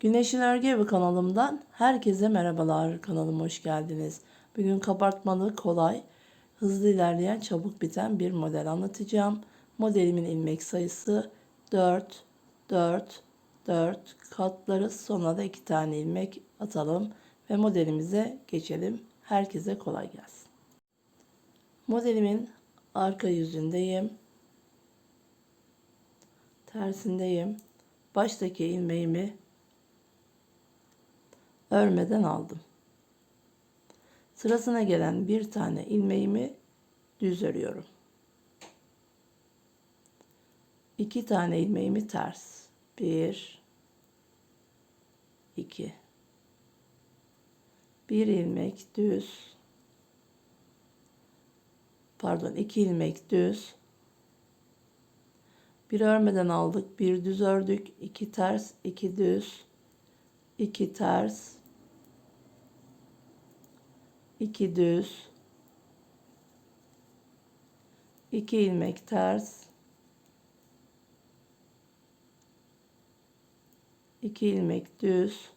Güneşin Örgü Evi kanalımdan herkese merhabalar. Kanalıma hoş geldiniz. Bugün kabartmalı, kolay, hızlı ilerleyen, çabuk biten bir model anlatacağım. Modelimin ilmek sayısı 4, 4, 4 katları sonra da 2 tane ilmek atalım ve modelimize geçelim. Herkese kolay gelsin. Modelimin arka yüzündeyim. Tersindeyim. Baştaki ilmeğimi örmeden aldım. Sırasına gelen bir tane ilmeğimi düz örüyorum. İki tane ilmeğimi ters. Bir, iki. Bir ilmek düz. Pardon, iki ilmek düz. Bir örmeden aldık, bir düz ördük, iki ters, iki düz, iki ters, 2 düz. 2 ilmek ters. 2 ilmek düz.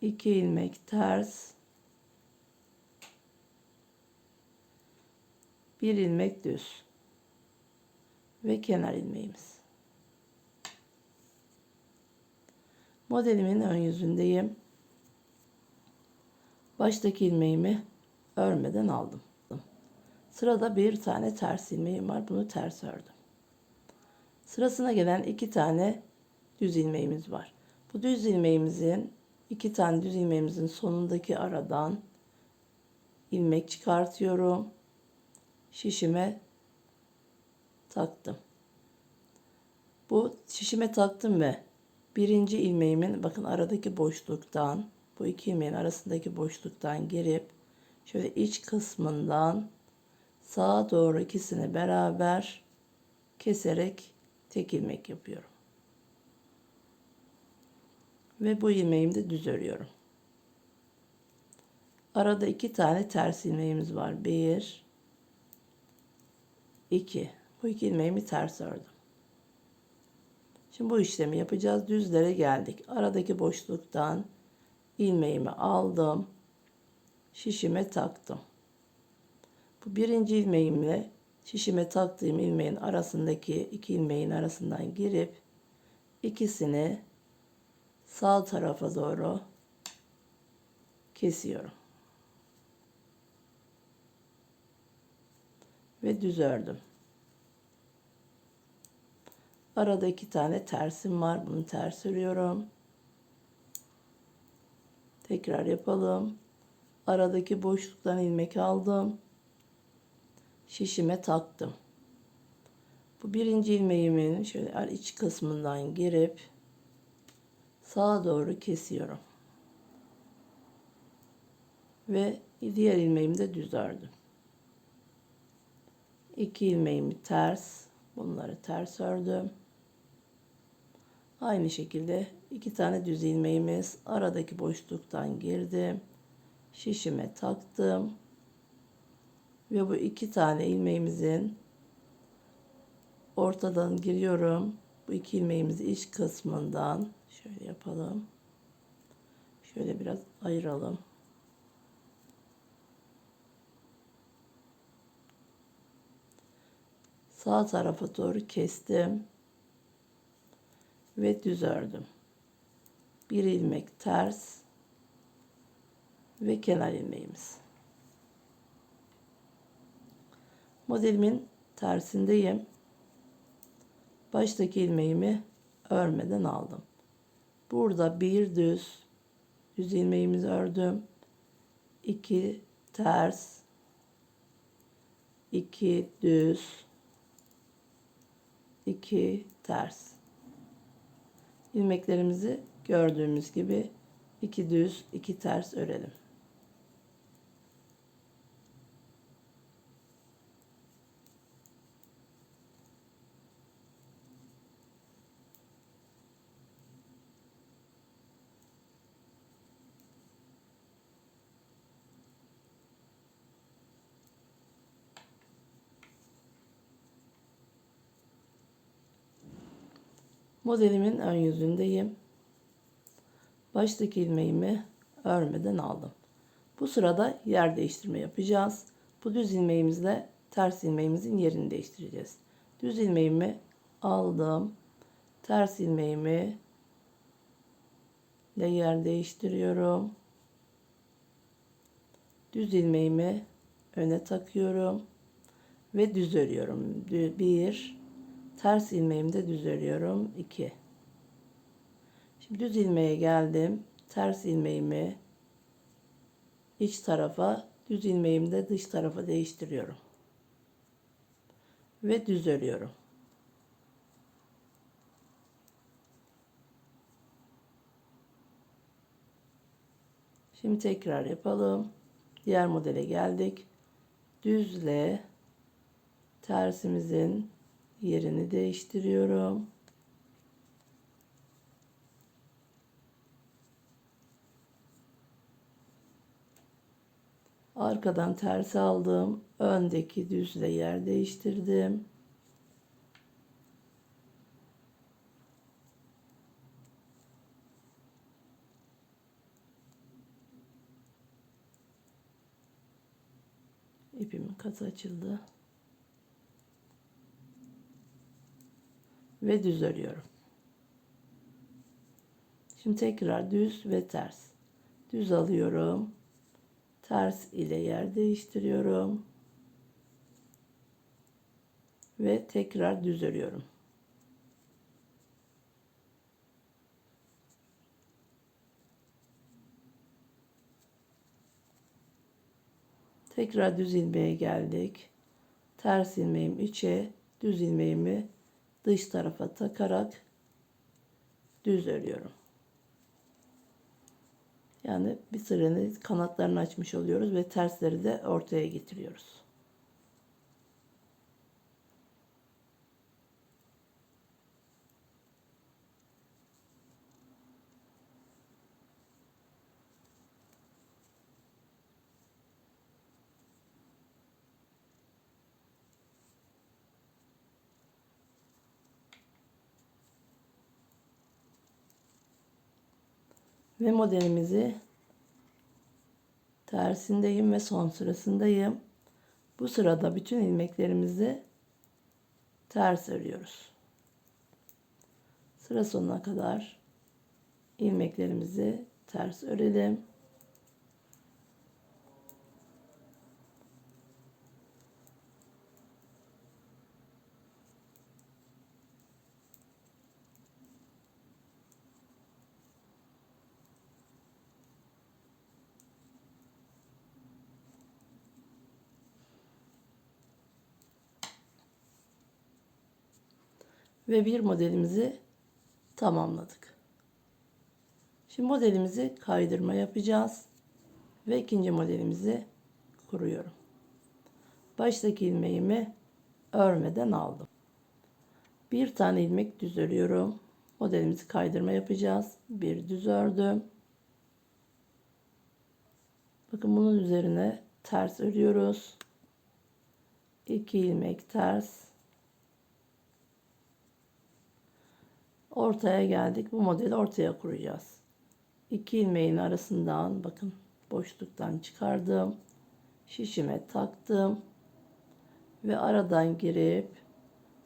2 ilmek ters. 1 ilmek düz. Ve kenar ilmeğimiz. Modelimin ön yüzündeyim. Baştaki ilmeğimi örmeden aldım. Sırada bir tane ters ilmeğim var. Bunu ters ördüm. Sırasına gelen iki tane düz ilmeğimiz var. Bu düz ilmeğimizin iki tane düz ilmeğimizin sonundaki aradan ilmek çıkartıyorum. Şişime taktım. Bu şişime taktım ve birinci ilmeğimin bakın aradaki boşluktan bu iki ilmeğin arasındaki boşluktan girip şöyle iç kısmından sağa doğru ikisini beraber keserek tek ilmek yapıyorum. Ve bu ilmeğimi de düz örüyorum. Arada iki tane ters ilmeğimiz var. Bir, iki. Bu iki ilmeğimi ters ördüm. Şimdi bu işlemi yapacağız. Düzlere geldik. Aradaki boşluktan ilmeğimi aldım. Şişime taktım. Bu birinci ilmeğimle şişime taktığım ilmeğin arasındaki iki ilmeğin arasından girip ikisini sağ tarafa doğru kesiyorum. Ve düz ördüm. Arada iki tane tersim var. Bunu ters örüyorum. Tekrar yapalım. Aradaki boşluktan ilmek aldım. Şişime taktım. Bu birinci ilmeğimin şöyle iç kısmından girip sağa doğru kesiyorum. Ve diğer ilmeğimi de düz ördüm. İki ilmeğimi ters, bunları ters ördüm. Aynı şekilde iki tane düz ilmeğimiz aradaki boşluktan girdim. Şişime taktım. Ve bu iki tane ilmeğimizin ortadan giriyorum. Bu iki ilmeğimizi iç kısmından şöyle yapalım. Şöyle biraz ayıralım. Sağ tarafa doğru kestim ve düz ördüm. Bir ilmek ters ve kenar ilmeğimiz. Modelimin tersindeyim. Baştaki ilmeğimi örmeden aldım. Burada bir düz düz ilmeğimizi ördüm. 2 ters 2 düz 2 ters ilmeklerimizi gördüğümüz gibi iki düz iki ters örelim. Modelimin ön yüzündeyim. Baştaki ilmeğimi örmeden aldım. Bu sırada yer değiştirme yapacağız. Bu düz ilmeğimizle ters ilmeğimizin yerini değiştireceğiz. Düz ilmeğimi aldım. Ters ilmeğimi ile yer değiştiriyorum. Düz ilmeğimi öne takıyorum ve düz örüyorum. Bir, ters ilmeğimi de düz örüyorum. 2. Şimdi düz ilmeğe geldim. Ters ilmeğimi iç tarafa, düz ilmeğimi de dış tarafa değiştiriyorum. Ve düz örüyorum. Şimdi tekrar yapalım. Diğer modele geldik. Düzle tersimizin yerini değiştiriyorum. Arkadan ters aldım. Öndeki düzle yer değiştirdim. İpimin katı açıldı. Ve düz örüyorum. Şimdi tekrar düz ve ters. Düz alıyorum. Ters ile yer değiştiriyorum. Ve tekrar düz örüyorum. Tekrar düz ilmeğe geldik. Ters ilmeğim içe, düz ilmeğimi dış tarafa takarak düz örüyorum. Yani bir sıranın kanatlarını açmış oluyoruz ve tersleri de ortaya getiriyoruz. Ve modelimizi tersindeyim ve son sırasındayım. Bu sırada bütün ilmeklerimizi ters örüyoruz. Sıra sonuna kadar ilmeklerimizi ters örelim. Ve bir modelimizi tamamladık. Şimdi modelimizi kaydırma yapacağız ve ikinci modelimizi kuruyorum. Baştaki ilmeğimi örmeden aldım. Bir tane ilmek düz örüyorum. Modelimizi kaydırma yapacağız. Bir düz ördüm. Bakın bunun üzerine ters örüyoruz. 2 ilmek ters ortaya geldik. Bu modeli ortaya kuracağız. İki ilmeğin arasından bakın boşluktan çıkardım. Şişime taktım. Ve aradan girip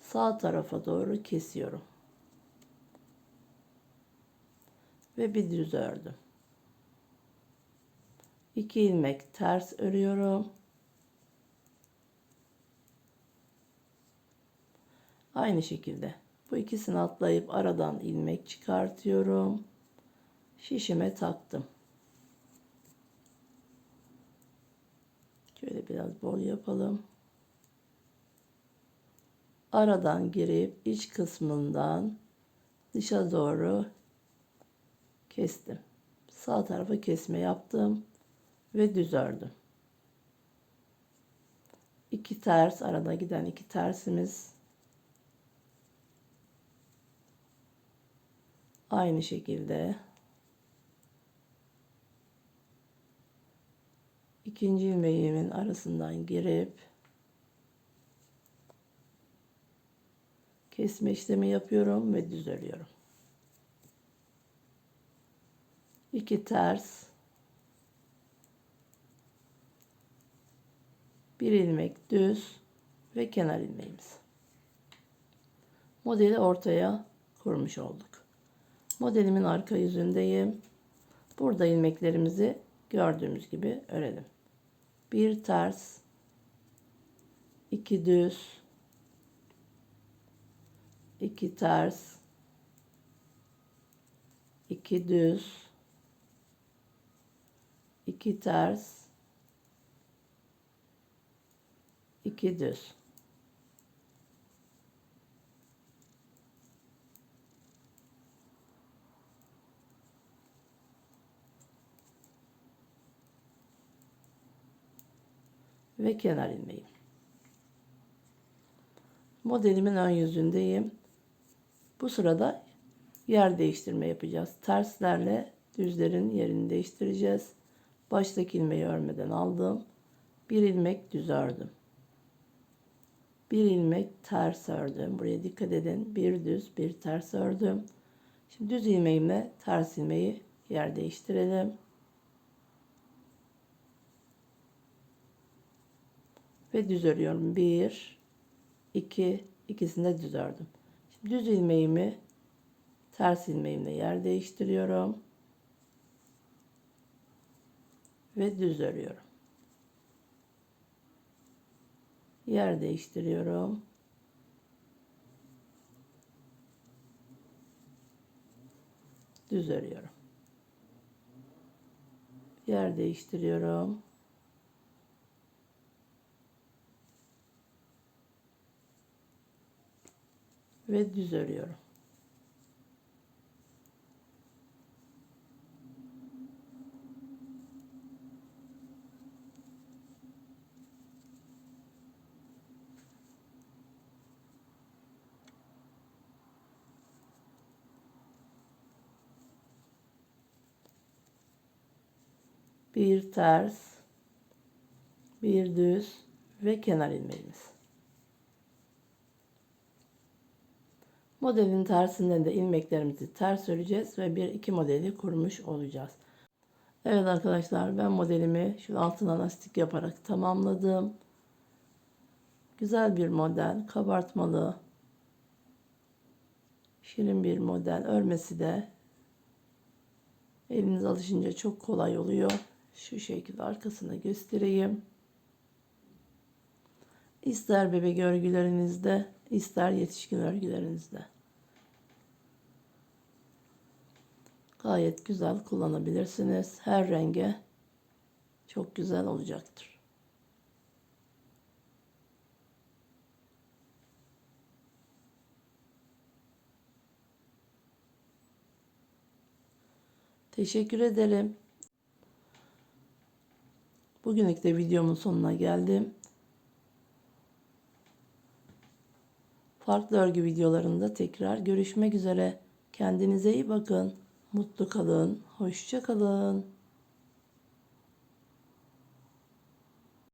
sağ tarafa doğru kesiyorum. Ve bir düz ördüm. İki ilmek ters örüyorum. Aynı şekilde bu ikisini atlayıp aradan ilmek çıkartıyorum. Şişime taktım. Şöyle biraz bol yapalım. Aradan girip iç kısmından dışa doğru kestim. Sağ tarafa kesme yaptım ve düz ördüm. İki ters arada giden iki tersimiz Aynı şekilde ikinci ilmeğimin arasından girip Kesme işlemi yapıyorum ve düz örüyorum. İki ters. Bir ilmek düz ve kenar ilmeğimiz. Modeli ortaya kurmuş olduk. Modelimin arka yüzündeyim. Burada ilmeklerimizi gördüğümüz gibi örelim. Bir ters, iki düz, iki ters, iki düz, iki ters, iki düz. Ve kenar ilmeğim. Modelimin ön yüzündeyim. Bu sırada yer değiştirme yapacağız. Terslerle düzlerin yerini değiştireceğiz. Baştaki ilmeği örmeden aldım. Bir ilmek düz ördüm. Bir ilmek ters ördüm. Buraya dikkat edin. Bir düz, bir ters ördüm. Şimdi düz ilmeğimle ters ilmeği yer değiştirelim. Ve düz örüyorum. 1 2 ikisini de düz ördüm. Şimdi düz ilmeğimi ters ilmeğimle yer değiştiriyorum. Ve düz örüyorum. Yer değiştiriyorum. Düz örüyorum. Yer değiştiriyorum. Ve düz örüyorum. Bir ters, bir düz ve kenar ilmeğimiz. Modelin tersinden de ilmeklerimizi ters öreceğiz ve bir iki modeli kurmuş olacağız. Evet arkadaşlar ben modelimi şu altına lastik yaparak tamamladım. Güzel bir model, kabartmalı, şirin bir model. Örmesi de eliniz alışınca çok kolay oluyor. Şu şekilde arkasını göstereyim. İster bebek örgülerinizde, ister yetişkin örgülerinizde. Gayet güzel kullanabilirsiniz. Her renge çok güzel olacaktır. Teşekkür ederim. Bugünlük de videomun sonuna geldim. Farklı örgü videolarında tekrar görüşmek üzere. Kendinize iyi bakın. Mutlu kalın. Hoşça kalın.